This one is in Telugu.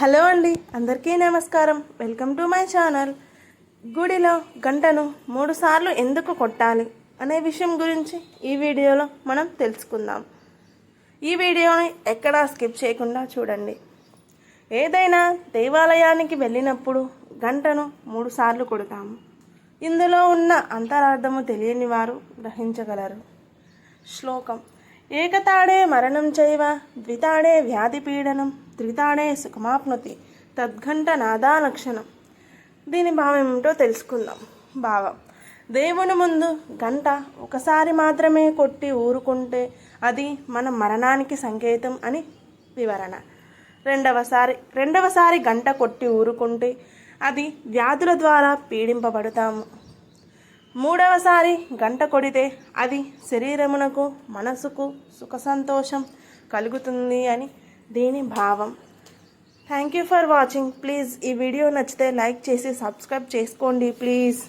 హలో అండి అందరికీ నమస్కారం. Welcome to my channel. గుడిలో గంటను మూడు సార్లు ఎందుకు కొట్టాలి అనే విషయం గురించి ఈ వీడియోలో మనం తెలుసుకుందాం. ఈ వీడియోని ఎక్కడా స్కిప్ చేయకుండా చూడండి. ఏదైనా దేవాలయానికి వెళ్ళినప్పుడు గంటను మూడు సార్లు కొడతాము. ఇందులో ఉన్న అంతరార్థము తెలియని వారు గ్రహించగలరు. శ్లోకం ఏకతాడే మరణం చైవ ద్వితాడే వ్యాధి పీడనం త్రితాడే సుఖమాప్నుతి. తద్ఘంట నాదా లక్షణం. దీని భావం ఏమిటో తెలుసుకుందాం. భావం. దేవుని ముందు గంట ఒకసారి మాత్రమే కొట్టి ఊరుకుంటే అది మన మరణానికి సంకేతం అని వివరణ. రెండవసారి రెండవసారి గంట కొట్టి ఊరుకుంటే అది వ్యాధుల ద్వారా పీడింపబడతాము. మూడవసారి గంట కొడితే అది శరీరమునకు మనసుకు సుఖ సంతోషం కలుగుతుంది అని దీని భావం. Thank you for watching please ఈ వీడియో నచ్చితే లైక్ చేసి సబ్స్క్రైబ్ చేసుకోండి ప్లీజ్